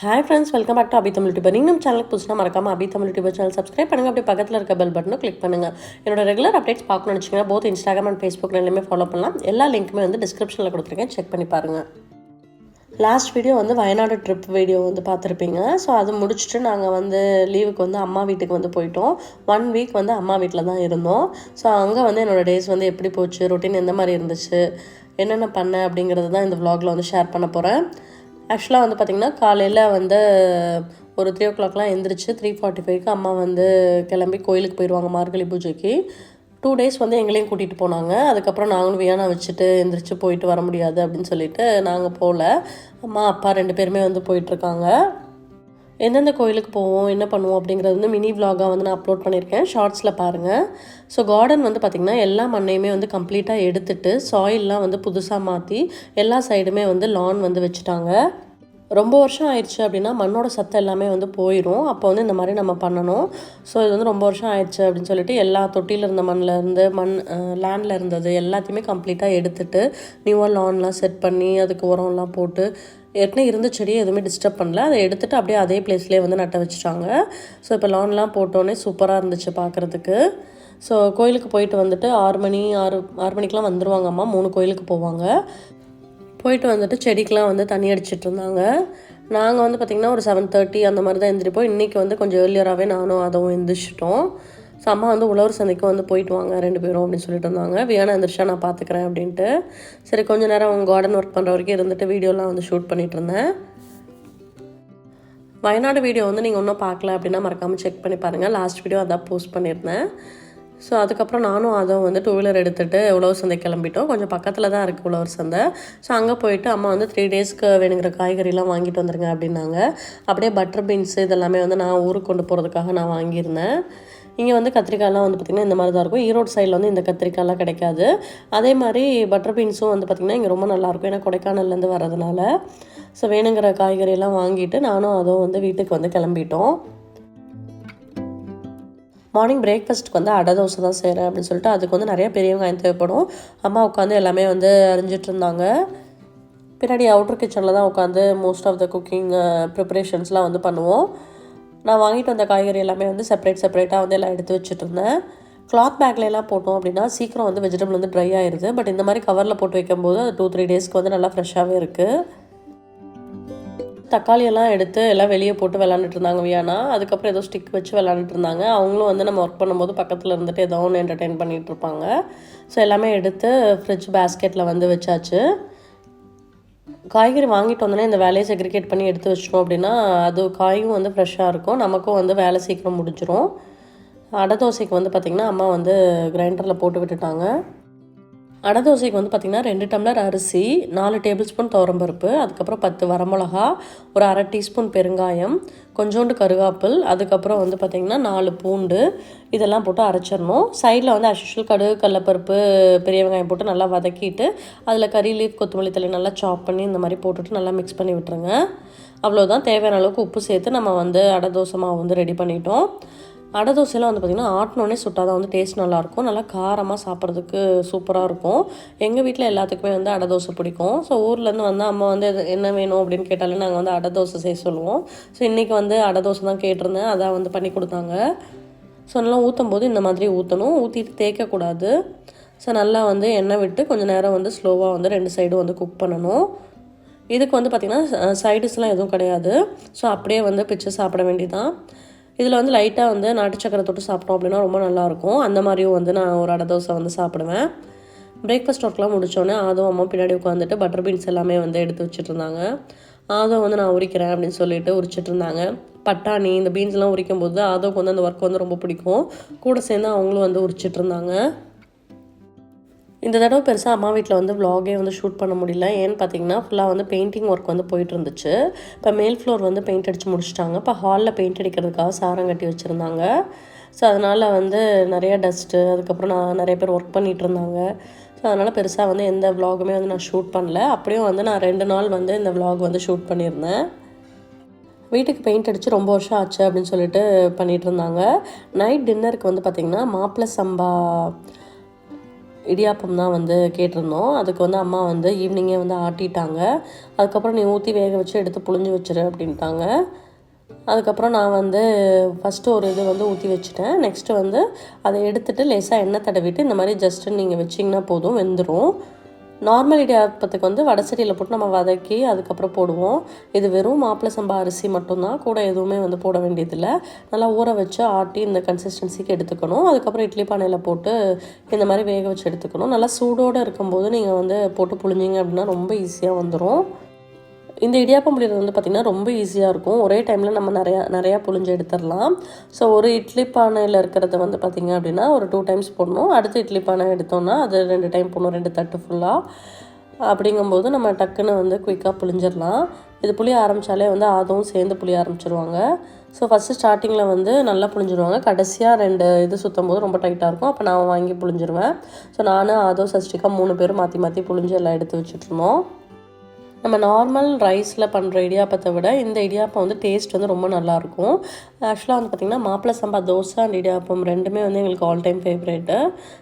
Hi friends welcome back to Abi Tamil tuber நீங்கள் நம்ம சேனலுக்கு புதுசுனா மறக்காம Abi Tamil tuber channel subscribe பண்ணுங்கள் அப்படி பக்கத்தில் இருக்க பெல் பட்டனும் கிளிக் பண்ணுங்கள் என்னோட ரெகுலர் அப்டேட்ஸ் பார்க்கணும்னு நினச்சிங்கன்னா போத் இன்ஸ்டாகிராம் அண்ட் ஃபேஸ்புக் எல்லாமே ஃபாலோ பண்ணலாம். எல்லா லிங்க்குமே வந்து டிஸ்கிரிப்ஷனில் கொடுத்துருக்கேன். செக் பண்ணி பாருங்கள் லாஸ்ட் வீடியோ வந்து வயநாடு ட்ரிப் வீடியோ வந்து பார்த்துருப்பீங்க. ஸோ அது முடிச்சுட்டு நாங்கள் வந்து லீவுக்கு வந்து அம்மா வீட்டுக்கு வந்து போயிட்டோம். ஒன் வீக் வந்து அம்மா வீட்டில் தான் இருந்தோம். ஸோ அங்கே வந்து என்னோடய டேஸ் வந்து எப்படி போச்சு? ரொட்டீன் எந்த மாதிரி இருந்துச்சு? என்னென்ன பண்ணேன் அப்படிங்கிறது தான் இந்த வ்ளாகில் வந்து ஷேர் பண்ண போகிறேன் ஆக்சுவலாக வந்து பார்த்திங்கன்னா காலையில் வந்து ஒரு த்ரீ ஓ கிளாக்லாம் எழுந்திரிச்சு த்ரீ ஃபார்ட்டி ஃபைவ்க்கு அம்மா வந்து கிளம்பி கோயிலுக்கு போயிடுவாங்க மார்கழி பூஜைக்கு. டூ டேஸ் வந்து எங்களையும் கூட்டிகிட்டு போனாங்க. அதுக்கப்புறம் நாங்களும் வியானா வச்சுட்டு எந்திரிச்சு போயிட்டு வர முடியாது அப்படின்னு சொல்லிட்டு நாங்கள் போகல அம்மா அப்பா ரெண்டு பேருமே வந்து போயிட்டுருக்காங்க. எந்தெந்த கோயிலுக்கு போவோம் என்ன பண்ணுவோம் அப்படிங்கிறது வந்து மினி vlog-ஆ வந்து நான் அப்லோட் பண்ணியிருக்கேன். ஷார்ட்ஸில் பாருங்கள் ஸோ கார்டன் வந்து பார்த்திங்கன்னா எல்லா மண்ணையுமே வந்து கம்ப்ளீட்டாக எடுத்துட்டு சாயில்லாம் வந்து புதுசாக மாற்றி எல்லா சைடுமே வந்து லான் வந்து வச்சுட்டாங்க. ரொம்ப வருஷம் ஆயிடுச்சு அப்படின்னா மண்ணோட சத்து எல்லாமே வந்து போயிடும் அப்போ வந்து இந்த மாதிரி நம்ம பண்ணணும். ஸோ இது வந்து ரொம்ப வருஷம் ஆயிடுச்சு அப்படின்னு சொல்லிட்டு எல்லா தொட்டியில் இருந்த மண்ணில் இருந்து மண் லேண்டில் இருந்தது எல்லாத்தையுமே கம்ப்ளீட்டாக எடுத்துட்டு நியூவாக லான்லாம் செட் பண்ணி அதுக்கு உரம்லாம் போட்டு ஏற்கனவே இருந்த செடியை எதுவுமே டிஸ்டர்ப் பண்ணல. அதை எடுத்துகிட்டு அப்படியே அதே பிளேஸ்லேயே வந்து நட்ட வச்சுட்டாங்க. ஸோ இப்போ லான்லாம் போட்டோன்னே சூப்பராக இருந்துச்சு பார்க்குறதுக்கு ஸோ கோயிலுக்கு போயிட்டு வந்துட்டு ஆறு மணி ஆறு ஆறு மணிக்கெலாம் வந்துருவாங்க அம்மா. மூணு கோயிலுக்கு போவாங்க. போயிட்டு வந்துட்டு செடிக்கெலாம் வந்து தண்ணி அடிச்சிட்டு இருந்தாங்க. நாங்கள் வந்து பார்த்திங்கன்னா ஒரு செவன் தேர்ட்டி அந்த மாதிரி தான் எழுந்திரிப்போம் இன்றைக்கி வந்து கொஞ்சம் ஏர்லியராகவே நானும் அதுவும் எழுந்திரிச்சிட்டோம் ஸோ அம்மா வந்து உழவர் சந்தைக்கு வந்து போயிட்டு வாங்க ரெண்டு பேரும் அப்படின்னு சொல்லிட்டு இருந்தாங்க. வியானா எந்திரிச்சா நான் பார்த்துக்கிறேன் அப்படின்ட்டு. சரி கொஞ்ச நேரம் அவங்க கார்டன் ஒர்க் பண்ணுற வரைக்கும் இருந்துட்டு வீடியோலாம் வந்து ஷூட் பண்ணிட்டு இருந்தேன். வயநாடு வீடியோ வந்து நீங்கள் இன்னும் பார்க்கல அப்படின்னா மறக்காமல் செக் பண்ணி பாருங்கள் லாஸ்ட் வீடியோ அதான் போஸ்ட் பண்ணியிருந்தேன். ஸோ அதுக்கப்புறம் நானும் அதை வந்து டூ வீலர் எடுத்துகிட்டு உழவர் சந்தை கிளம்பிட்டோம். கொஞ்சம் பக்கத்தில் தான் இருக்குது உழவர் சந்தை. ஸோ அங்கே போயிட்டு அம்மா வந்து த்ரீ டேஸ்க்கு வேணுங்கிற காய்கறிலாம் வாங்கிட்டு வந்துருங்க அப்படின்னாங்க. அப்படியே பட்டர் பீன்ஸ் இதெல்லாமே வந்து நான் ஊருக்கு கொண்டு போகிறதுக்காக நான் வாங்கியிருந்தேன். இங்கே வந்து கத்திரிக்காய்லாம் வந்து பார்த்திங்கன்னா இந்த மாதிரி தான் இருக்கும். ஈரோடு சைடில் வந்து இந்த கத்திரிக்காய்லாம் கிடைக்காது. அதே மாதிரி பட்டர் பீன்ஸும் வந்து பார்த்திங்கன்னா இங்கே ரொம்ப நல்லாயிருக்கும் ஏன்னா கொடைக்கானல்லேருந்து வர்றதுனால. ஸோ வேணுங்கிற காய்கறியெல்லாம் வாங்கிட்டு நானும் அதுவும் வந்து வீட்டுக்கு வந்து கிளம்பிட்டோம். மார்னிங் பிரேக்ஃபாஸ்ட்டுக்கு வந்து அடை தோசை தான் செய்கிறேன் அப்படின்னு சொல்லிட்டு அதுக்கு வந்து நிறைய பெரிய வெங்காயம் தேவைப்படும். அம்மா உட்காந்து எல்லாமே வந்து அறிஞ்சிட்டு இருந்தாங்க. பின்னாடி அவுட்டர் கிச்சனில் தான் உட்காந்து மோஸ்ட் ஆஃப் த குக்கிங் ப்ரிப்பரேஷன்ஸ்லாம் வந்து பண்ணுவோம். நான் வாங்கிட்டு வந்த காய்கறி எல்லாமே வந்து செப்பரேட் செப்பரேட்டாக வந்து எல்லாம் எடுத்து வச்சுட்டு இருந்தேன். கிளாத் பேக்ல எல்லாம் போட்டோம் அப்படின்னா சீக்கிரம் வந்து வெஜிடபிள் வந்து ட்ரை ஆயிடுது பட் இந்த மாதிரி கவரில் போட்டு வைக்கும்போது அது டூ த்ரீ டேஸ்க்கு வந்து நல்லா ஃப்ரெஷ்ஷாகவே இருக்குது தக்காளியெல்லாம் எடுத்து எல்லாம் வெளியே போட்டு விளாண்டுட்டு இருந்தாங்க வியானா. அதுக்கப்புறம் ஏதோ ஸ்டிக் வச்சு விளாண்டுட்டு இருந்தாங்க. அவங்களும் வந்து நம்ம ஒர்க் பண்ணும்போது பக்கத்தில் இருந்துட்டு ஏதோ ஒன்று என்டர்டெயின் பண்ணிகிட்டு இருப்பாங்க. ஸோ எல்லாமே எடுத்து ஃப்ரிட்ஜ் பேஸ்கெட்டில் வந்து வச்சாச்சு. காய்கறி வாங்கிட்டு வந்தோன்னே இந்த வேலையை செக்ரிகேட் பண்ணி எடுத்து வச்சிட்டோம் அப்படின்னா அது காயும் வந்து ஃப்ரெஷ்ஷாக இருக்கும். நமக்கும் வந்து வேலை சீக்கிரம் முடிஞ்சிடும் அடை தோசைக்கு வந்து பார்த்திங்கன்னா அம்மா வந்து கிரைண்டரில் போட்டு விட்டுட்டாங்க. அடை தோசைக்கு வந்து பார்த்திங்கன்னா ரெண்டு டம்ளர் அரிசி நாலு டேபிள் ஸ்பூன் துவரம்பருப்பு அதுக்கப்புறம் பத்து வரமிளகா ஒரு அரை டீஸ்பூன் பெருங்காயம் கொஞ்சோண்டு கருவேப்பில் அதுக்கப்புறம் வந்து பார்த்திங்கன்னா நாலு பூண்டு இதெல்லாம் போட்டு அரைச்சிடணும். சைடில் வந்து அஷுஷல் கடுகு கடலப்பருப்பு பெரிய வெங்காயம் போட்டு நல்லா வதக்கிட்டு அதில் கறி லீஃப் கொத்தமல்லி தலை நல்லா சாப் பண்ணி இந்த மாதிரி போட்டுட்டு நல்லா மிக்ஸ் பண்ணி விட்டுருங்க. அவ்வளோதான் தேவையான அளவுக்கு உப்பு சேர்த்து நம்ம வந்து அடை தோசை மாவு வந்து ரெடி பண்ணிட்டோம். அடை தோசையெல்லாம் வந்து பார்த்திங்கன்னா ஆட்டினோடனே சுட்டால் தான் வந்து டேஸ்ட் நல்லாயிருக்கும். நல்லா காரமாக சாப்பிட்றதுக்கு சூப்பராக இருக்கும். எங்கள் வீட்டில் எல்லாத்துக்குமே வந்து அடை தோசை பிடிக்கும். ஸோ ஊர்லேருந்து வந்து அம்மா வந்து எது- என்ன வேணும் அப்படின்னு கேட்டாலே நாங்கள் வந்து அடை தோசை செய்ய சொல்லுவோம். ஸோ இன்றைக்கி வந்து அடை தோசை தான் கேட்டிருந்தேன். அதான் வந்து பண்ணி கொடுத்தாங்க. ஸோ நல்லா ஊற்றும் போது இந்த மாதிரி ஊற்றணும் ஊற்றிட்டு தேய்க்கக்கூடாது. ஸோ நல்லா வந்து எண்ணெய் விட்டு கொஞ்சம் நேரம் வந்து ஸ்லோவாக வந்து ரெண்டு சைடும் வந்து குக் பண்ணணும். இதுக்கு வந்து பார்த்திங்கன்னா சைடிஸ்லாம் எதுவும் கிடையாது. ஸோ அப்படியே வந்து பிச்சு சாப்பிட வேண்டியதான் இதில் வந்து லைட்டாக வந்து நாட்டு சக்கரை தொட்டு சாப்பிட்டோம் அப்படின்னா ரொம்ப நல்லாயிருக்கும். அந்த மாதிரியும் வந்து நான் ஒரு அடை தோசை வந்து சாப்பிடுவேன். பிரேக்ஃபாஸ்ட் ஒர்க்லாம் முடித்தோன்னே ஆதம் அம்மா பின்னாடி உட்காந்துட்டு பட்டர் பீன்ஸ் எல்லாமே வந்து எடுத்து வச்சுட்டு இருந்தாங்க ஆதம் வந்து நான் உரிக்கிறேன் அப்படின்னு சொல்லிட்டு உரிச்சிட்டு இருந்தாங்க. பட்டாணி இந்த பீன்ஸ்லாம் உரிக்கும் போது ஆதவுக்கு வந்து அந்த ஒர்க் வந்து ரொம்ப பிடிக்கும். கூட சேர்ந்து அவங்களும் வந்து உரிச்சிட்டு இருந்தாங்க. இந்த தடவை பெருசாக அம்மா வீட்டில் வந்து விலாகே வந்து ஷூட் பண்ண முடியல. ஏன்னு பார்த்தீங்கன்னா ஃபுல்லாக வந்து பெயிண்டிங் ஒர்க் வந்து போயிட்டு இருந்துச்சு. இப்போ மேல் ஃப்ளோர் வந்து பெயிண்ட் அடித்து முடிச்சிட்டாங்க. இப்போ ஹாலில் பெயிண்ட் அடிக்கிறதுக்காக சாரம் கட்டி வச்சுருந்தாங்க. ஸோ அதனால் வந்து நிறைய டஸ்ட்டு அதுக்கப்புறம் நான் நிறைய பேர் ஒர்க் பண்ணிகிட்டு இருந்தாங்க. ஸோ அதனால் பெருசாக வந்து எந்த விலாகுமே வந்து நான் ஷூட் பண்ணல. அப்படியும் வந்து நான் ரெண்டு நாள் வந்து இந்த விலாக் வந்து ஷூட் பண்ணியிருந்தேன். வீட்டுக்கு பெயிண்ட் அடித்து ரொம்ப வருஷம் ஆச்சு அப்படின்னு சொல்லிட்டு பண்ணிகிட்டு இருந்தாங்க. நைட் டின்னருக்கு வந்து பார்த்திங்கன்னா மாப்பிள்ளை சம்பா இடியாப்பம் தான் வந்து கேட்டிருந்தோம். அதுக்கு வந்து அம்மா வந்து ஈவினிங்கே வந்து ஆட்டிட்டாங்க. அதுக்கப்புறம் நீ ஊற்றி வேக வச்சு எடுத்து புழிஞ்சு வச்சிரு அப்படின்ட்டாங்க. அதுக்கப்புறம் நான் வந்து ஃபஸ்ட்டு ஒரு இது வந்து ஊற்றி வச்சுட்டேன். நெக்ஸ்ட்டு வந்து அதை எடுத்துகிட்டு லேசாக எண்ணெய் தடவிட்டு இந்த மாதிரி ஜஸ்ட்டு நீங்கள் வச்சிங்கன்னா போதும் வெந்துடும் நார்மல் இடியாப்பத்துக்கு வந்து வடசட்டியில் போட்டு நம்ம வதக்கி அதுக்கப்புறம் போடுவோம். இது வெறும் மாப்பிள சம்பா அரிசி மட்டும்தான். கூட எதுவுமே வந்து போட வேண்டியதில்லை. நல்லா ஊற வச்சு ஆட்டி இந்த கன்சிஸ்டன்சிக்கு எடுத்துக்கணும். அதுக்கப்புறம் இட்லி பானையில் போட்டு இந்த மாதிரி வேக வச்சு எடுத்துக்கணும். நல்லா சூடோடு இருக்கும்போது நீங்கள் வந்து போட்டு புழிஞ்சிங்க அப்படின்னா ரொம்ப ஈஸியாக வந்துடும் இந்த இடியாப்பம் புளியறது வந்து பார்த்திங்கன்னா ரொம்ப ஈஸியாக இருக்கும். ஒரே டைமில் நம்ம நிறையா நிறையா புழிஞ்சு எடுத்துடலாம். ஸோ ஒரு இட்லி பானையில் இருக்கிறத வந்து பார்த்திங்க அப்படின்னா ஒரு டூ டைம்ஸ் போடணும். அடுத்து இட்லி பானை எடுத்தோம்னா அது ரெண்டு டைம் போடணும். ரெண்டு தட்டு ஃபுல்லாக அப்படிங்கும்போது நம்ம டக்குன்னு வந்து குயிக்காக புழிஞ்சிடலாம். இது புளிய ஆரம்பித்தாலே வந்து அதுவும் சேர்ந்து புளிய ஆரம்பிச்சிருவாங்க. ஸோ ஃபஸ்ட்டு ஸ்டார்டிங்கில் வந்து நல்லா புழிஞ்சிருவாங்க. கடைசியாக ரெண்டு இது சுற்றும் போது ரொம்ப டைட்டாக இருக்கும். அப்போ நான் வாங்கி புளிஞ்சிருவேன் ஸோ நானும் அதோ சஷ்டிக்கா மூணு பேரும் மாற்றி மாற்றி புழிஞ்சு எல்லாம் எடுத்து வச்சுட்ருந்தோம் நம்ம நார்மல் ரைஸில் பண்ணுற இடியாப்பத்தை விட இந்த இடியாப்பம் வந்து டேஸ்ட் வந்து ரொம்ப நல்லாயிருக்கும். ஆக்சுவலாக வந்து பார்த்திங்கன்னா மாப்பிள சம்பா தோசை அண்ட் இடியாப்பம் ரெண்டுமே வந்து எங்களுக்கு ஆல் டைம் ஃபேவரேட்டு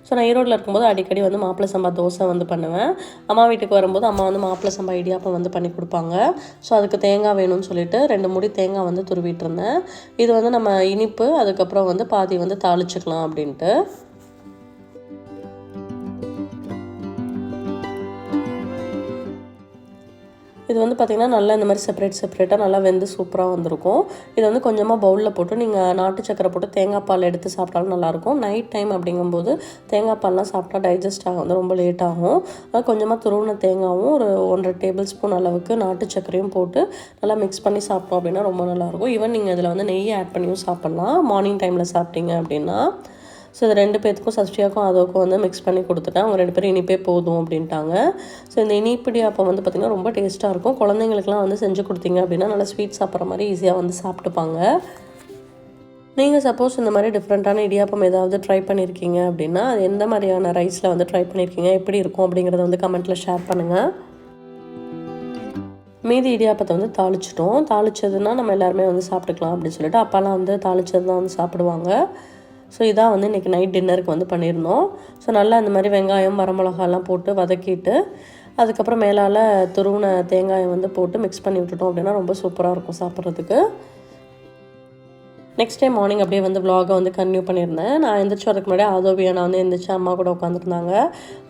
ஸோ நான் ஈரோட்டில் இருக்கும்போது அடிக்கடி வந்து மாப்பிள சம்பா தோசை வந்து பண்ணுவேன். அம்மா வீட்டுக்கு வரும்போது அம்மா வந்து மாப்பிள சம்பா இடியாப்பம் வந்து பண்ணி கொடுப்பாங்க. ஸோ அதுக்கு தேங்காய் வேணும்னு சொல்லிட்டு ரெண்டு முடி தேங்காய் வந்து துருவிட்டு இருந்தேன். இது வந்து நம்ம இனிப்பு அதுக்கப்புறம் வந்து பாதி வந்து தாளிச்சுக்கலாம் அப்படின்ட்டு. இது வந்து பார்த்திங்கன்னா நல்லா இந்த மாதிரி செப்பரேட் செப்பரேட்டாக நல்லா வெந்து சூப்பராக வந்திருக்கும். இது வந்து கொஞ்சமாக பவுலில் போட்டு நீங்கள் நாட்டு சக்கரை போட்டு தேங்காய் பால் எடுத்து சாப்பிட்டாலும் நல்லாயிருக்கும். நைட் டைம் அப்படிங்கும்போது தேங்காய் பால்லாம் சாப்பிட்டா டைஜஸ்ட் ஆகும் வந்து ரொம்ப லேட் ஆகும். கொஞ்சமாக துருவின தேங்காயும் ஒரு ஒன்றரை டேபிள் ஸ்பூன் அளவுக்கு நாட்டு சக்கரையும் போட்டு நல்லா மிக்ஸ் பண்ணி சாப்பிட்டோம் அப்படின்னா ரொம்ப நல்லாயிருக்கும். ஈவன் நீங்கள் இதில் வந்து நெய் ஆட் பண்ணியும் சாப்பிட்லாம். மார்னிங் டைமில் சாப்பிட்டீங்க அப்படின்னா ஸோ இது ரெண்டு பேர்த்துக்கும் சஷ்டியாக்கும் அதோக்கும் வந்து மிக்ஸ் பண்ணி கொடுத்துட்டேன். அவங்க ரெண்டு பேரும் இனிப்பே போதும் அப்படின்ட்டாங்க. ஸோ இந்த இனிப்பிடி அப்போ வந்து பார்த்திங்கன்னா ரொம்ப டேஸ்ட்டாக இருக்கும். குழந்தைங்களுக்குலாம் வந்து செஞ்சு கொடுத்தீங்க அப்படின்னா நல்லா ஸ்வீட் சாப்பிட்ற மாதிரி ஈஸியாக வந்து சாப்பிட்டுப்பாங்க. நீங்கள் சப்போஸ் இந்த மாதிரி டிஃப்ரெண்ட்டான இடியாப்பம் ஏதாவது ட்ரை பண்ணியிருக்கீங்க அப்படின்னா அது எந்த மாதிரியான ரைஸில் வந்து ட்ரை பண்ணியிருக்கீங்க எப்படி இருக்கும் அப்படிங்கிறத வந்து கமெண்ட்டில் ஷேர் பண்ணுங்கள் மீதி இடியாப்பத்தை வந்து தாளிச்சிட்டோம். தாளிச்சதுன்னா நம்ம எல்லாருமே வந்து சாப்பிட்டுக்கலாம் அப்படின்னு சொல்லிட்டு அப்பாலாம் வந்து தாளிச்சது தான் வந்து சாப்பிடுவாங்க. ஸோ இதான் வந்து இன்றைக்கி நைட் டின்னருக்கு வந்து பண்ணியிருந்தோம். ஸோ நல்லா இந்த மாதிரி வெங்காயம் வரமிளகாலாம் போட்டு வதக்கிட்டு அதுக்கப்புறம் மேலால் துருவின தேங்காயை வந்து போட்டு மிக்ஸ் பண்ணி விட்டுட்டோம் அப்படின்னா ரொம்ப சூப்பராக இருக்கும் சாப்பிட்றதுக்கு. நெக்ஸ்ட் டே மார்னிங் அப்படியே வந்து விலாகை வந்து கன்டினியூ பண்ணியிருந்தேன். நான் எந்திரிச்சு வரதுக்கு முன்னாடி ஆதோபியா நான் வந்து எந்திரிச்சு அம்மா கூட உட்காந்துருந்தாங்க.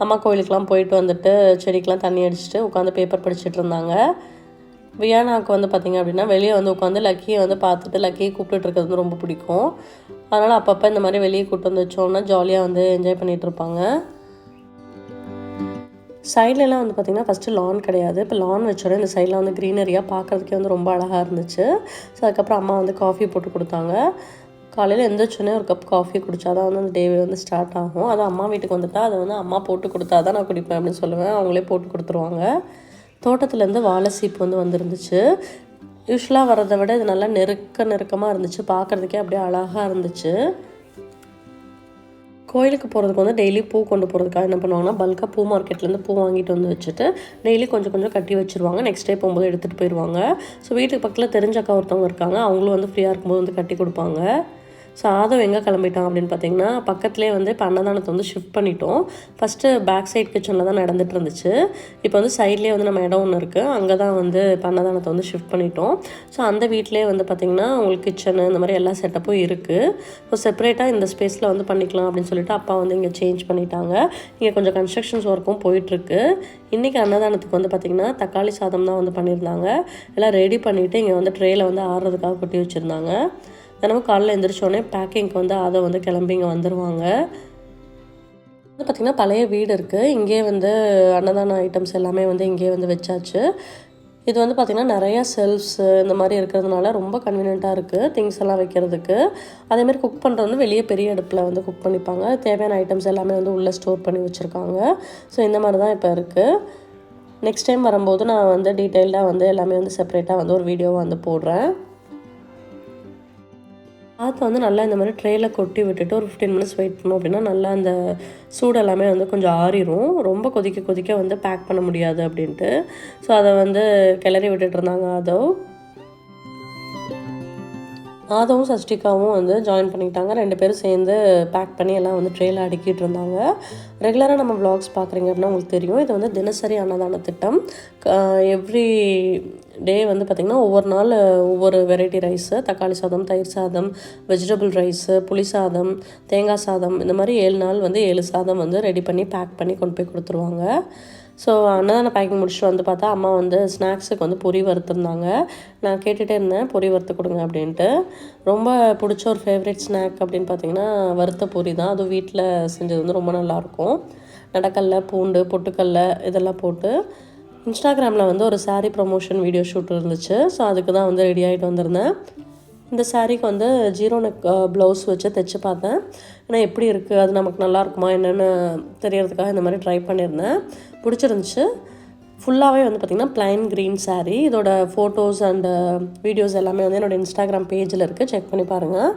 அம்மா கோயிலுக்கெலாம் போயிட்டு வந்துட்டு செடிக்கெலாம் தண்ணி அடிச்சுட்டு உட்காந்து பேப்பர் படிச்சுட்டு இருந்தாங்க. வியானாவுக்கு வந்து பார்த்திங்க அப்படின்னா வெளியே வந்து உட்காந்து லக்கியை வந்து பார்த்துட்டு லக்கியை கூப்பிட்டுட்டு இருக்கிறது வந்து ரொம்ப பிடிக்கும். அதனால் அப்பப்போ இந்த மாதிரி வெளியே கூப்பிட்டு வந்துச்சோன்னா ஜாலியாக வந்து என்ஜாய் பண்ணிகிட்டு இருப்பாங்க. சைட்லலாம் வந்து பார்த்திங்கன்னா ஃபஸ்ட்டு லான் கிடையாது. இப்போ லான் வச்சோடனே இந்த சைடில் வந்து க்ரீனரியாக பார்க்குறதுக்கே வந்து ரொம்ப அழகாக இருந்துச்சு. ஸோ அதுக்கப்புறம் அம்மா வந்து காஃபி போட்டு கொடுத்தாங்க. காலையில் எந்திரிச்சோடனே ஒரு கப் காஃபி குடித்தா தான் வந்து அந்த டேவே வந்து ஸ்டார்ட் ஆகும். அது அம்மா வீட்டுக்கு வந்துட்டால் அதை வந்து அம்மா போட்டு கொடுத்தா தான் நான் குடிப்பேன் அப்படின்னு சொல்லுவேன். அவங்களே போட்டு கொடுத்துருவாங்க. தோட்டத்துலேருந்து வாழை சீப்பு வந்து வந்திருந்துச்சு. யூஸ்வலாக வரதை விட இது நல்லா நெருக்க நெருக்கமாக இருந்துச்சு. பார்க்குறதுக்கே அப்படியே அழகாக இருந்துச்சு. கோயிலுக்கு போகிறதுக்கு வந்து டெய்லி பூ கொண்டு போகிறதுக்காக என்ன பண்ணுவாங்கன்னா பல்காக பூ மார்க்கெட்லேருந்து பூ வாங்கிட்டு வந்து வச்சுட்டு டெய்லி கொஞ்சம் கொஞ்சம் கட்டி வச்சுருவாங்க. நெக்ஸ்ட் டே போகும்போது எடுத்துகிட்டு போயிடுவாங்க. ஸோ வீட்டுக்கு பக்கத்தில் தெரிஞ்ச அக்கா ஒருத்தவங்க இருக்காங்க. அவங்களும் வந்து ஃப்ரீயாக இருக்கும்போது வந்து கட்டி கொடுப்பாங்க. ஸோ எங்கே கிளம்பிட்டோம் அப்படின்னு பார்த்தீங்கன்னா பக்கத்துலேயே வந்து இப்போ அன்னதானத்தை வந்து ஷிஃப்ட் பண்ணிட்டோம். ஃபஸ்ட்டு பேக் சைட் கிச்சனில் தான் நடந்துட்டு இருந்துச்சு. இப்போ வந்து சைட்லேயே வந்து நம்ம இடம் ஒன்று இருக்குது அங்கே தான் வந்து இப்போ அன்னதானத்தை வந்து ஷிஃப்ட் பண்ணிட்டோம். ஸோ அந்த வீட்டிலே வந்து பார்த்திங்கன்னா உங்களுக்கு கிச்சனு இந்த மாதிரி எல்லா செட்டப்பும் இருக்குது ஸோ செப்பரேட்டாக இந்த ஸ்பேஸில் வந்து பண்ணிக்கலாம் அப்படின்னு சொல்லிட்டு அப்பா வந்து இங்கே சேஞ்ச் பண்ணிட்டாங்க. இங்கே கொஞ்சம் கன்ஸ்ட்ரக்ஷன்ஸ் ஒர்க்கும் போயிட்டுருக்கு. இன்றைக்கி அன்னதானத்துக்கு வந்து பார்த்திங்கன்னா தக்காளி சாதம் தான் வந்து பண்ணியிருந்தாங்க. எல்லாம் ரெடி பண்ணிவிட்டு இங்கே வந்து ட்ரேயில் வந்து ஆடுறதுக்காக கொட்டி வச்சுருந்தாங்க. தினமும் காலையில் எழுந்திரிச்சோடனே பேக்கிங்க்கு வந்து அதை வந்து கிளம்பி இங்கே வந்துடுவாங்க வந்து பார்த்திங்கன்னா பழைய வீடு இருக்குது இங்கே வந்து அன்னதான ஐட்டம்ஸ் எல்லாமே வந்து இங்கே வந்து வச்சாச்சு. இது வந்து பார்த்திங்கன்னா நிறையா செல்ஃப்ஸு இந்த மாதிரி இருக்கிறதுனால ரொம்ப கன்வீனியண்ட்டாக இருக்குது திங்ஸ் எல்லாம் வைக்கிறதுக்கு. அதேமாதிரி குக் பண்ணுறது வந்து வெளியே பெரிய அடுப்பில் வந்து குக் பண்ணிப்பாங்க. தேவையான ஐட்டம்ஸ் எல்லாமே வந்து உள்ளே ஸ்டோர் பண்ணி வச்சுருக்காங்க. ஸோ இந்த மாதிரி தான் இப்போ இருக்குது நெக்ஸ்ட் டைம் வரும்போது நான் வந்து டீட்டெயில்டாக வந்து எல்லாமே வந்து செப்பரேட்டாக வந்து ஒரு வீடியோவை வந்து போடுறேன். ஆற்றை வந்து நல்லா இந்த மாதிரி ட்ரேயில் கொட்டி விட்டுட்டு ஒரு ஃபிஃப்டீன் மினிட்ஸ் வெயிட் பண்ணோம் அப்படின்னா நல்லா அந்த சூடு எல்லாமே வந்து கொஞ்சம் ஆறிடும் ரொம்ப கொதிக்க கொதிக்க வந்து பேக் பண்ண முடியாது அப்படின்ட்டு. ஸோ அதை வந்து கிளறி விட்டுட்டு இருந்தாங்க அதோ. மாதவும் சஷ்டிகாவும் வந்து ஜாயின் பண்ணிக்கிட்டாங்க. ரெண்டு பேரும் சேர்ந்து பேக் பண்ணி எல்லாம் வந்து ட்ரெயில் அடுக்கிட்டு இருந்தாங்க. ரெகுலராக நம்ம வ்ளாக்ஸ் பார்க்குறீங்க அப்படின்னா உங்களுக்கு தெரியும். இது வந்து தினசரி அன்னதான திட்டம். எவ்ரி டே வந்து பார்த்திங்கன்னா ஒவ்வொரு நாள் ஒவ்வொரு வெரைட்டி ரைஸு தக்காளி சாதம் தயிர் சாதம் வெஜிடபிள் ரைஸு புளி சாதம் தேங்காய் சாதம் இந்த மாதிரி ஏழு நாள் வந்து ஏழு சாதம் வந்து ரெடி பண்ணி பேக் பண்ணி கொண்டு போய் கொடுத்துருவாங்க. ஸோ அன்னதான பேக்கிங் முடிச்சுட்டு வந்து பார்த்தா அம்மா வந்து ஸ்நாக்ஸுக்கு வந்து பொரி வறுத்துருந்தாங்க. நான் கேட்டுகிட்டே இருந்தேன் பொரி வறுத்து கொடுங்க அப்படின்ட்டு. ரொம்ப பிடிச்ச ஒரு ஃபேவரட் ஸ்நாக் அப்படின்னு பார்த்தீங்கன்னா வறுத்த பொரி தான். அதுவும் வீட்டில் செஞ்சது வந்து ரொம்ப நல்லாயிருக்கும். நடக்கல்ல பூண்டு பொட்டுக்கல்ல இதெல்லாம் போட்டு. இன்ஸ்டாகிராமில் வந்து ஒரு சாரீ ப்ரொமோஷன் வீடியோ ஷூட் இருந்துச்சு. ஸோ அதுக்கு தான் வந்து ரெடி ஆகிட்டு வந்திருந்தேன். இந்த சாரீக்கு வந்து ஜீரோ நெக் ப்ளவுஸ் வச்சு தைச்சு பார்த்தேன். ஏன்னா எப்படி இருக்குது அது நமக்கு நல்லாயிருக்குமா என்னென்னு தெரியறதுக்காக இந்த மாதிரி ட்ரை பண்ணியிருந்தேன். பிடிச்சிருந்துச்சு. ஃபுல்லாகவே வந்து பார்த்திங்கன்னா பிளைன் க்ரீன் சாரீ இதோட ஃபோட்டோஸ் அண்டு வீடியோஸ் எல்லாமே வந்து என்னோடய இன்ஸ்டாகிராம் பேஜில் இருக்குது செக் பண்ணி பாருங்கள்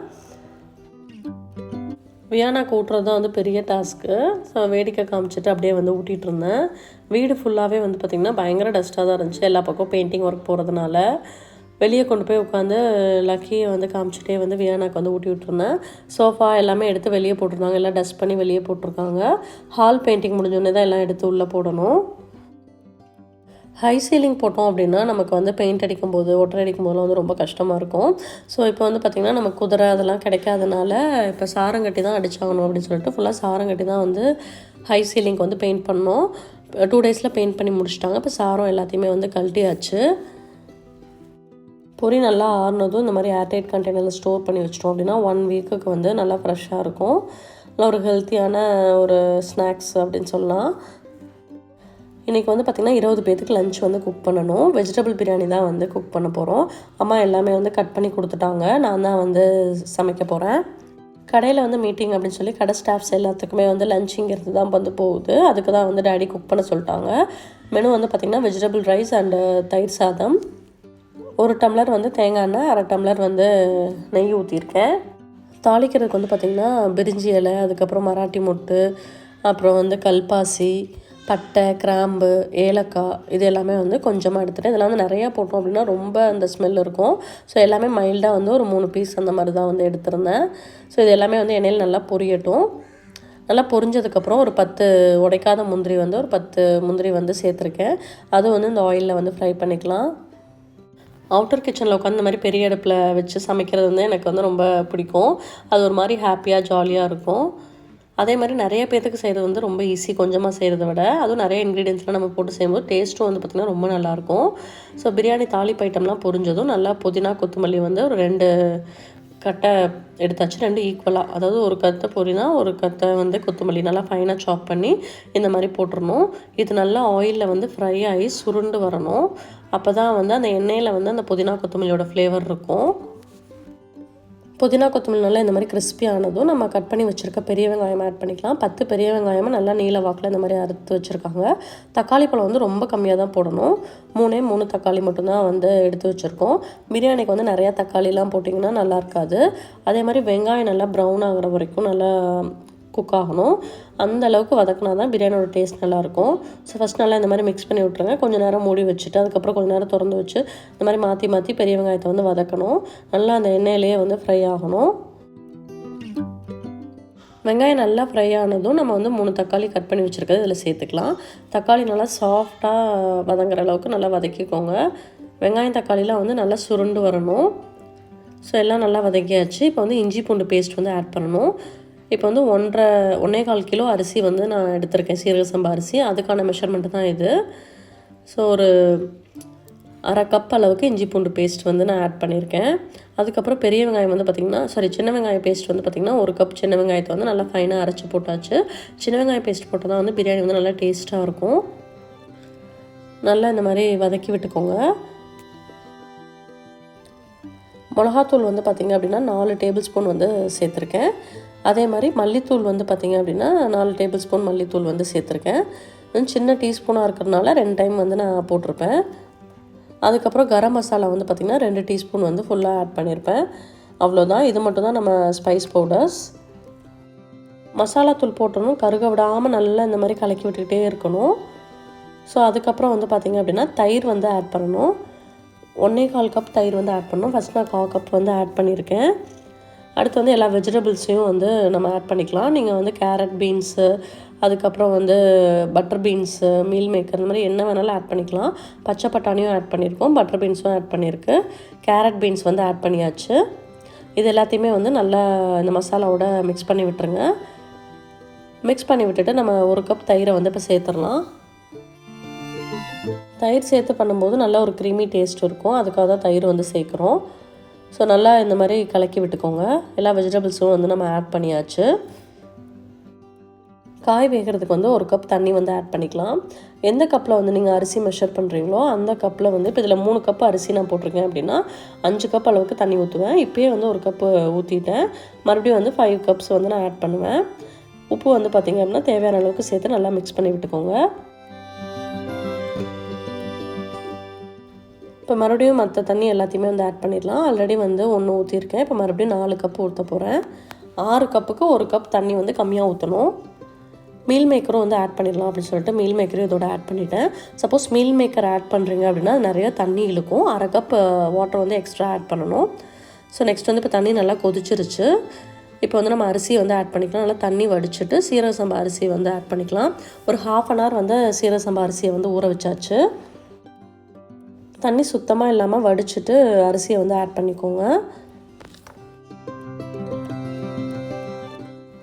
வியானா கூட்டுறது தான் வந்து பெரிய டாஸ்க்கு ஸோ வேடிக்கை காமிச்சிட்டு அப்படியே வந்து ஊட்டிகிட்டு இருந்தேன். வீடு ஃபுல்லாகவே வந்து பார்த்திங்கன்னா பயங்கர டஸ்ட்டாக தான் இருந்துச்சு. எல்லா பக்கம் பெயிண்டிங் ஒர்க் போகிறதுனால வெளியே கொண்டு போய் உட்காந்து லக்கியை வந்து காமிச்சிட்டே வந்து வியானாக்கு வந்து ஊட்டி விட்டுருந்தேன். சோஃபா எல்லாமே எடுத்து வெளியே போட்டிருந்தாங்க. எல்லாம் டஸ்ட் பண்ணி வெளியே போட்டிருக்காங்க. ஹால் பெயிண்டிங் முடிஞ்சோடனே தான் எல்லாம் எடுத்து உள்ளே போடணும். ஹை சீலிங் போட்டோம் அப்படின்னா நமக்கு வந்து பெயிண்ட் அடிக்கும்போது அடிக்கும் அடிக்கும்போதெல்லாம் வந்து ரொம்ப கஷ்டமாக இருக்கும். ஸோ இப்போ வந்து பார்த்திங்கன்னா நமக்கு குதிரை அதெல்லாம் கிடைக்காதனால இப்போ சாரம் கட்டி தான் அடிச்சாகணும் அப்படின்னு சொல்லிட்டு ஃபுல்லாக சாரம் கட்டி தான் வந்து ஹை சீலிங்க்கு வந்து பெயிண்ட் பண்ணோம். டூ டேஸில் பெயிண்ட் பண்ணி முடிச்சிட்டாங்க. இப்போ சாரம் எல்லாத்தையுமே வந்து கழட்டியாச்சு. பொரி நல்லா ஆறுனதும் இந்த மாதிரி ஏர்டைட் கண்டெய்னரில் ஸ்டோர் பண்ணி வச்சிட்டோம் அப்படின்னா ஒன் வீக்குக்கு வந்து நல்லா ஃப்ரெஷ்ஷாக இருக்கும். நல்லா ஒரு ஹெல்த்தியான ஒரு ஸ்நாக்ஸ் அப்படின்னு சொல்லலாம். இன்றைக்கி வந்து பார்த்திங்கன்னா இருபது பேத்துக்கு லஞ்ச் வந்து குக் பண்ணணும். வெஜிடபிள் பிரியாணி தான் வந்து குக் பண்ண போகிறோம் அம்மா எல்லாமே வந்து கட் பண்ணி கொடுத்துட்டாங்க. நான் தான் வந்து சமைக்க போகிறேன் கடையில் வந்து மீட்டிங் அப்படின்னு சொல்லி கடை ஸ்டாஃப்ஸ் எல்லாத்துக்குமே வந்து லஞ்சுங்கிறது தான் வந்து போகுது. அதுக்கு தான் வந்து டேடி குக் பண்ண சொல்லிட்டாங்க. மெனு வந்து பார்த்திங்கன்னா வெஜிடபிள் ரைஸ் அண்டு தயிர் சாதம். ஒரு டம்ளர் வந்து தேங்காய் எண்ணெய் அரை டம்ளர் வந்து நெய் ஊற்றிருக்கேன் தாளிக்கிறதுக்கு வந்து பார்த்திங்கன்னா பிரிஞ்சி இலை அதுக்கப்புறம் மராட்டி மொட்டு அப்புறம் வந்து கல்பாசி பட்டை கிராம்பு ஏலக்காய் இது எல்லாமே வந்து கொஞ்சமாக எடுத்துகிட்டு இதெல்லாம் வந்து நிறையா போட்டோம் அப்படின்னா ரொம்ப அந்த ஸ்மெல் இருக்கும். ஸோ எல்லாமே மைல்டாக வந்து ஒரு மூணு பீஸ் அந்த மாதிரி தான் வந்து எடுத்திருந்தேன். ஸோ இது எல்லாமே வந்து எண்ணெயில் நல்லா பொரியட்டும். நல்லா பொரிஞ்சதுக்கப்புறம் ஒரு பத்து உடைக்காத முந்திரி வந்து ஒரு பத்து முந்திரி வந்து சேர்த்துருக்கேன். அது வந்து இந்த ஆயிலில் வந்து ஃப்ரை பண்ணிக்கலாம். அவுட்டர் கிச்சனில் உட்காந்து இந்த மாதிரி பெரிய அடுப்பில் வச்சு சமைக்கிறது வந்து எனக்கு வந்து ரொம்ப பிடிக்கும். அது ஒரு மாதிரி ஹாப்பியாக ஜாலியாக இருக்கும். அதே மாதிரி நிறைய பேர்த்துக்கு செய்கிறது வந்து ரொம்ப ஈஸி கொஞ்சமாக செய்கிறத விட. அதுவும் நிறைய இன்க்ரீடியன்ஸ்லாம் நம்ம போட்டு செய்யும்போது டேஸ்ட்டும் வந்து பார்த்திங்கன்னா ரொம்ப நல்லாயிருக்கும் ஸோ பிரியாணி தாளிப்பு ஐட்டம்லாம் பொரிஞ்சதும் நல்லா புதினா கொத்தமல்லி வந்து ஒரு ரெண்டு கட்டை எடுத்தாச்சு. ரெண்டு ஈக்குவலாக அதாவது ஒரு கத்தை பொரினா ஒரு கத்தை வந்து கொத்தமல்லி நல்லா ஃபைனாக சாப் பண்ணி இந்த மாதிரி போட்டுடணும் இது நல்லா ஆயிலில் வந்து ஃப்ரை ஆகி சுருண்டு வரணும். அப்போ தான் வந்து அந்த எண்ணெயில் வந்து அந்த புதினா கொத்தமல்லியோட ஃப்ளேவர் இருக்கும். புதினா கொத்தமல்லி நல்லா இந்த மாதிரி கிறிஸ்பியானதும் நம்ம கட் பண்ணி வச்சுருக்க பெரிய வெங்காயம் ஆட் பண்ணிக்கலாம். பத்து பெரிய வெங்காயமாக நல்லா நீல வாக்கில் இந்த மாதிரி அறுத்து வச்சுருக்காங்க. தக்காளி பழம் வந்து ரொம்ப கம்மியாக தான் போடணும். மூணே மூணு தக்காளி மட்டும்தான் வந்து எடுத்து வச்சுருக்கோம். பிரியாணிக்கு வந்து நிறையா தக்காளிலாம் போட்டிங்கன்னா நல்லா இருக்காது. அதே மாதிரி வெங்காயம் நல்லா ப்ரௌன் ஆகிற வரைக்கும் நல்லா குக் ஆகணும். அந்த அளவுக்கு வதக்கினா தான் பிரியாணியோட டேஸ்ட் நல்லாயிருக்கும். ஸோ ஃபஸ்ட் நல்லா இந்த மாதிரி மிக்ஸ் பண்ணி விட்ருங்க கொஞ்சம் நேரம் மூடி வச்சுட்டு அதுக்கப்புறம் கொஞ்சம் நேரம் திறந்து வச்சு இந்த மாதிரி மாற்றி மாற்றி பெரிய வெங்காயத்தை வந்து வதக்கணும். நல்லா அந்த எண்ணெயிலேயே வந்து ஃப்ரை ஆகணும். வெங்காயம் நல்லா ஃப்ரை ஆனதும் நம்ம வந்து மூணு தக்காளி கட் பண்ணி வச்சுருக்கிறது இதில் சேர்த்துக்கலாம். தக்காளி நல்லா சாஃப்டாக வதங்குற அளவுக்கு நல்லா வதக்கிக்கோங்க. வெங்காயம் தக்காளிலாம் வந்து நல்லா சுருண்டு வரணும். ஸோ எல்லாம் நல்லா வதக்கியாச்சு. இப்போ வந்து இஞ்சி பூண்டு பேஸ்ட் வந்து ஆட் பண்ணணும். இப்போ வந்து ஒன்றரை ஒன்றே கால் கிலோ அரிசி வந்து நான் எடுத்திருக்கேன். சீரக சம்பா அரிசி. அதுக்கான மெஷர்மெண்ட்டு தான் இது. ஸோ ஒரு அரை கப் அளவுக்கு இஞ்சி பூண்டு பேஸ்ட் வந்து நான் ஆட் பண்ணியிருக்கேன் அதுக்கப்புறம் பெரிய வெங்காயம் வந்து பார்த்திங்கன்னா சாரி சின்ன வெங்காயம் பேஸ்ட் வந்து பார்த்திங்கன்னா ஒரு கப் சின்ன வெங்காயத்தை வந்து நல்லா ஃபைனாக அரைச்சி போட்டாச்சு. சின்ன வெங்காயம் பேஸ்ட் போட்டால் தான் வந்து பிரியாணி வந்து நல்லா டேஸ்ட்டாக இருக்கும். நல்லா இந்த மாதிரி வதக்கி விட்டுக்கோங்க. மிளகாத்தூள் வந்து பார்த்திங்க அப்படின்னா நாலு டேபிள் ஸ்பூன் வந்து சேர்த்துருக்கேன். அதே மாதிரி மல்லித்தூள் வந்து பார்த்திங்க அப்படின்னா நாலு டேபிள் ஸ்பூன் மல்லித்தூள் வந்து சேர்த்துருக்கேன். சின்ன டீஸ்பூனாக இருக்கிறதுனால ரெண்டு டைம் வந்து நான் போட்டிருப்பேன். அதுக்கப்புறம் கரம் மசாலா வந்து பார்த்திங்கன்னா ரெண்டு டீஸ்பூன் வந்து ஃபுல்லாக ஆட் பண்ணியிருப்பேன். அவ்வளோதான். இது மட்டும் தான் நம்ம ஸ்பைஸ் பவுடர்ஸ் மசாலா தூள் போட்டணும் கருக விடாமல் நல்லா இந்த மாதிரி கலக்கி விட்டுக்கிட்டே இருக்கணும். ஸோ அதுக்கப்புறம் வந்து பார்த்திங்க அப்படின்னா தயிர் வந்து ஆட் பண்ணணும். ஒன்றே கால் கப் தயிர் வந்து ஆட் பண்ணணும். ஃபஸ்ட் நான் கால் கப் வந்து ஆட் பண்ணியிருக்கேன். அடுத்து வந்து எல்லா வெஜிடபிள்ஸையும் வந்து நம்ம ஆட் பண்ணிக்கலாம். நீங்கள் வந்து கேரட் பீன்ஸு அதுக்கப்புறம் வந்து பட்டர் பீன்ஸு மீல் மேக்கர் இந்த மாதிரி என்ன வேணாலும் ஆட் பண்ணிக்கலாம். பச்சை பட்டாணியும் ஆட் பண்ணியிருக்கோம். பட்டர் பீன்ஸும் ஆட் பண்ணியிருக்கு. கேரட் பீன்ஸ் வந்து ஆட் பண்ணியாச்சு. இது எல்லாத்தையுமே வந்து நல்லா இந்த மசாலாவோட மிக்ஸ் பண்ணி விட்டுருங்க. மிக்ஸ் பண்ணி விட்டுட்டு நம்ம ஒரு கப் தயிரை வந்து இப்போ சேர்த்துடலாம். தயிர் சேர்த்து பண்ணும்போது நல்ல ஒரு க்ரீமி டேஸ்ட் இருக்கும். அதுக்காக தான் தயிர் வந்து சேர்க்குறோம். ஸோ நல்லா இந்த மாதிரி கலக்கி விட்டுக்கோங்க. எல்லா வெஜிடபிள்ஸும் வந்து நம்ம ஆட் பண்ணியாச்சு. காய் வேகிறதுக்கு வந்து ஒரு கப் தண்ணி வந்து ஆட் பண்ணிக்கலாம். எந்த கப்பில் வந்து நீங்கள் அரிசி மெஷர் பண்ணுறீங்களோ அந்த கப்பில் வந்து இப்போ இதில் மூணு கப் அரிசி நான் போட்டிருக்கேன் அப்படின்னா அஞ்சு கப் அளவுக்கு தண்ணி ஊற்றுவேன் இப்போயே வந்து ஒரு கப்பு ஊற்றிட்டேன் மறுபடியும் வந்து ஃபைவ் கப்ஸ் வந்து நான் ஆட் பண்ணுவேன். உப்பு வந்து பார்த்திங்க அப்படின்னா தேவையான அளவுக்கு சேர்த்து நல்லா மிக்ஸ் பண்ணி விட்டுக்கோங்க. இப்போ மறுபடியும் மற்ற தண்ணி எல்லாத்தையுமே வந்து ஆட் பண்ணிடலாம். ஆல்ரெடி வந்து ஒன்று ஊற்றிருக்கேன் இப்போ மறுபடியும் நாலு கப் ஊற்ற போகிறேன் ஆறு கப்புக்கு ஒரு கப் தண்ணி வந்து கம்மியாக ஊற்றணும் மீல் மேக்கரும் வந்து ஆட் பண்ணிடலாம் அப்படின்னு சொல்லிட்டு மீல் மேக்கரும் இதோட ஆட் பண்ணிட்டேன். சப்போஸ் மீல் மேக்கர் ஆட் பண்ணுறீங்க அப்படின்னா நிறைய தண்ணி இழுக்கும். அரை கப் வாட்டர் வந்து எக்ஸ்ட்ரா ஆட் பண்ணணும். ஸோ நெக்ஸ்ட் வந்து இப்போ தண்ணி நல்லா கொதிச்சிருச்சு. இப்போ வந்து நம்ம அரிசியை வந்து ஆட் பண்ணிக்கலாம். நல்லா தண்ணி வடிச்சிட்டு சீரக சம்பா அரிசியை வந்து ஆட் பண்ணிக்கலாம். ஒரு ஹாஃப் அன் ஹவர் வந்து சீரக சம்பா அரிசியை வந்து ஊற வச்சாச்சு. தண்ணி சுத்தமாக இல்லாமல் வடிச்சிட்டு அரிசியை வந்து ஆட் பண்ணிக்கோங்க.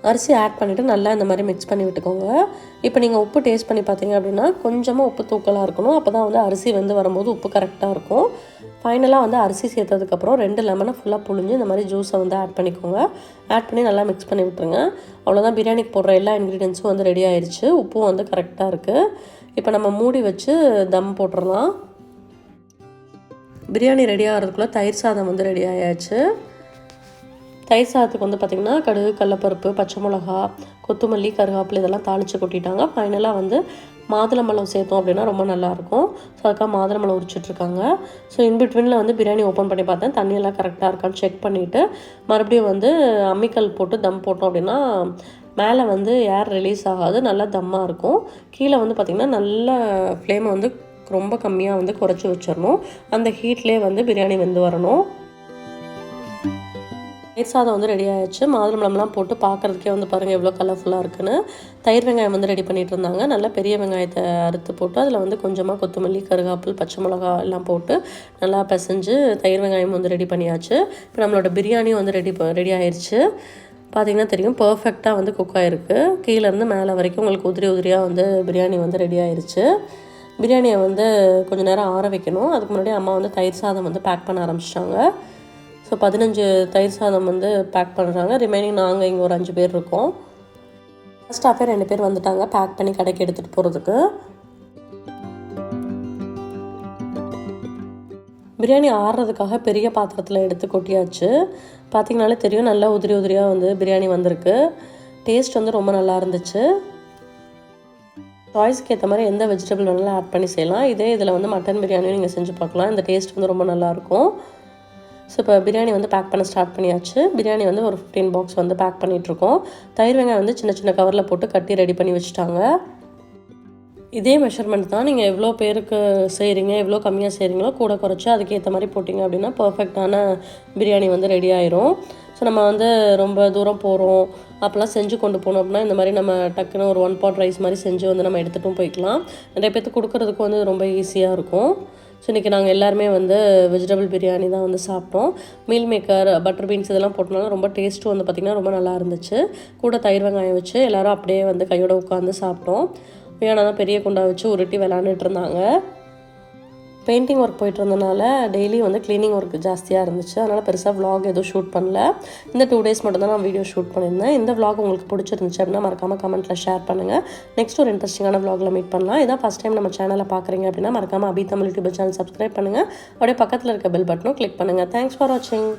அரிசி ஆட் பண்ணிவிட்டு நல்லா இந்த மாதிரி மிக்ஸ் பண்ணி விட்டுக்கோங்க. இப்போ நீங்கள் உப்பு டேஸ்ட் பண்ணி பார்த்தீங்க அப்படின்னா கொஞ்சமாக உப்பு தூக்கலாக இருக்கணும். அப்போ தான் வந்து அரிசி வந்து வரும்போது உப்பு கரெக்டாக இருக்கும். ஃபைனலாக வந்து அரிசி சேர்த்ததுக்கப்புறம் ரெண்டு லெமனை ஃபுல்லாக புழிஞ்சு இந்த மாதிரி ஜூஸை வந்து ஆட் பண்ணிக்கோங்க. ஆட் பண்ணி நல்லா மிக்ஸ் பண்ணி விட்டுருங்க. அவ்வளோதான் பிரியாணிக்கு போடுற எல்லா இன்க்ரீடியன்ஸும் வந்து ரெடி ஆயிடுச்சு உப்பும் வந்து கரெக்டாக இருக்குது இப்போ நம்ம மூடி வச்சு தம் போட்டுடலாம். பிரியாணி ரெடி ஆகிறதுக்குள்ளே தயிர் சாதம் வந்து ரெடி ஆயாச்சு. தயிர் சாதத்துக்கு வந்து பார்த்திங்கன்னா கடுகு கடலப்பருப்பு பச்சை மிளகா கொத்தமல்லி கருகாப்பில் இதெல்லாம் தாளித்து கொட்டிட்டாங்க. ஃபைனலாக வந்து மாதுளம்பழம் சேர்த்தோம் அப்படின்னா ரொம்ப நல்லாயிருக்கும் ஸோ அதுக்காக மாதுளம்பழம் உரிச்சிட்ருக்காங்க ஸோ இன்பிட்வீனில் வந்து பிரியாணி ஓப்பன் பண்ணி பார்த்தேன். தண்ணியெல்லாம் கரெக்டாக இருக்கான்னு செக் பண்ணிவிட்டு மறுபடியும் வந்து அம்மிக்கல் போட்டு தம் போட்டோம் அப்படின்னா மேலே வந்து ஏர் ரிலீஸ் ஆகாது. நல்லா தம்மாக இருக்கும். கீழே வந்து பார்த்திங்கன்னா நல்ல ஃப்ளேமை வந்து ரொம்ப கம்மியாக வந்து குறைச்சி வச்சிடணும் அந்த ஹீட்லேயே வந்து பிரியாணி வெந்து வரணும். தயிர் சாதம் வந்து ரெடி ஆயிடுச்சு. மாதுளம்பழம்லாம் போட்டு பார்க்குறதுக்கே வந்து பாருங்கள் எவ்வளோ கலர்ஃபுல்லாக இருக்குன்னு. தயிர் வெங்காயம் வந்து ரெடி பண்ணிகிட்டு இருந்தாங்க. நல்லா பெரிய வெங்காயத்தை அறுத்து போட்டு அதில் வந்து கொஞ்சமாக கொத்தமல்லி கருகாப்பில் பச்சை மிளகா எல்லாம் போட்டு நல்லா பிசைஞ்சு தயிர் வெங்காயம் வந்து ரெடி பண்ணியாச்சு. இப்போ நம்மளோட பிரியாணியும் வந்து ரெடி ரெடி ஆயிடுச்சு பார்த்திங்கன்னா தெரியும் பர்ஃபெக்டாக வந்து குக் ஆகிருக்கு கீழேருந்து மேலே வரைக்கும் உங்களுக்கு உதிரி உதிரியாக வந்து பிரியாணி வந்து ரெடி ஆயிடுச்சு பிரியாணியை வந்து கொஞ்சம் நேரம் ஆற வைக்கணும். அதுக்கு முன்னாடி அம்மா வந்து தயிர் சாதம் வந்து பேக் பண்ண ஆரம்பிச்சிட்டாங்க. ஸோ பதினஞ்சு தயிர் சாதம் வந்து பேக் பண்ணுறாங்க ரிமைனிங் நாங்கள் இங்கே ஒரு அஞ்சு பேர் இருக்கோம். ஸ்டாஃபே ரெண்டு பேர் வந்துட்டாங்க. பேக் பண்ணி கடைக்கு எடுத்துகிட்டு போகிறதுக்கு பிரியாணி ஆறுறதுக்காக பெரிய பாத்திரத்தில் எடுத்து கொட்டியாச்சு. பார்த்திங்கனாலே தெரியும் நல்லா உதிரி உதிரியாக வந்து பிரியாணி வந்திருக்கு. டேஸ்ட் வந்து ரொம்ப நல்லா இருந்துச்சு. சாய்ஸ்க்கு ஏற்ற மாதிரி எந்த வெஜிடபிள் வேணாலும் ஆட் பண்ணி செய்யலாம். இதே இதில் வந்து மட்டன் பிரியாணியும் நீங்கள் செஞ்சு பார்க்கலாம். இந்த டேஸ்ட் வந்து ரொம்ப நல்லாயிருக்கும் ஸோ இப்போ பிரியாணி வந்து பேக் பண்ண ஸ்டார்ட் பண்ணியாச்சு. பிரியாணி வந்து ஒரு ஃபிஃப்டீன் பாக்ஸ் வந்து பேக் பண்ணிகிட்ருக்கோம் தயிர் வெங்காயம் வந்து சின்ன சின்ன கவரில் போட்டு கட்டி ரெடி பண்ணி வச்சுட்டாங்க. இதே மெஷர்மெண்ட் தான் நீங்கள் எவ்வளோ பேருக்கு செய்கிறீங்க எவ்வளோ கம்மியாக செய்கிறீங்களோ கூட குறைச்சி அதுக்கேற்ற மாதிரி போட்டிங்க அப்படின்னா பர்ஃபெக்டான பிரியாணி வந்து ரெடி ஆயிரும். ஸோ நம்ம வந்து ரொம்ப தூரம் போகிறோம் அப்போல்லாம் செஞ்சு கொண்டு போனோம் அப்படின்னா இந்த மாதிரி நம்ம டக்குன்னு ஒரு ஒன் பாட் ரைஸ் மாதிரி செஞ்சு வந்து நம்ம எடுத்துகிட்டும் போய்க்கலாம். நிறைய பேர்த்துக்கு கொடுக்குறதுக்கு வந்து ரொம்ப ஈஸியாக இருக்கும். ஸோ இன்றைக்கி நாங்கள் எல்லாருமே வந்து வெஜிடபிள் பிரியாணி தான் வந்து சாப்பிட்டோம். மீல் மேக்கர் பட்டர் பீன்ஸ் இதெல்லாம் போட்டனால ரொம்ப டேஸ்ட்டும் வந்து பார்த்திங்கன்னா ரொம்ப நல்லா இருந்துச்சு. கூட தயிர் வெங்காயம் வச்சு எல்லோரும் அப்படியே வந்து கையோட உட்காந்து சாப்பிட்டோம். வியானா தான் பெரிய குண்டா வச்சு உருட்டி விளாண்டுட்டு இருந்தாங்க. பெயிண்டிங் ஒர்க் போயிட்டு இருந்தனால டெய்லி வந்து க்ளீனிங் ஒர்க் ஜாஸ்தியாக இருந்துச்சு. அதனால் பெருசாக வ்ளாக் எதுவும் ஷூட் பண்ணல. இந்த டூ டேஸ் மட்டும் தான் நான் வீடியோ ஷூட் பண்ணியிருந்தேன். இந்த வ்ளாக் உங்களுக்கு பிடிச்சிருந்துச்சு அப்படின்னா மறக்காமல் கமெண்ட்டில் ஷேர் பண்ணுங்கள் நெக்ஸ்ட் ஒரு இன்ட்ரெஸ்டிங்கான vlogல மீட் பண்ணலாம். இதான் ஃபஸ்ட் டைம் நம்ம சேனலை பார்க்குறீங்க அப்படின்னா மறக்காமல் Abi Tamil YouTube channel subscribe பண்ணுங்கள் அப்படியே பக்கத்தில் இருக்க பெல் பட்டனும் கிளிக் பண்ணுங்கள் தேங்க்ஸ் ஃபார் வாட்சிங்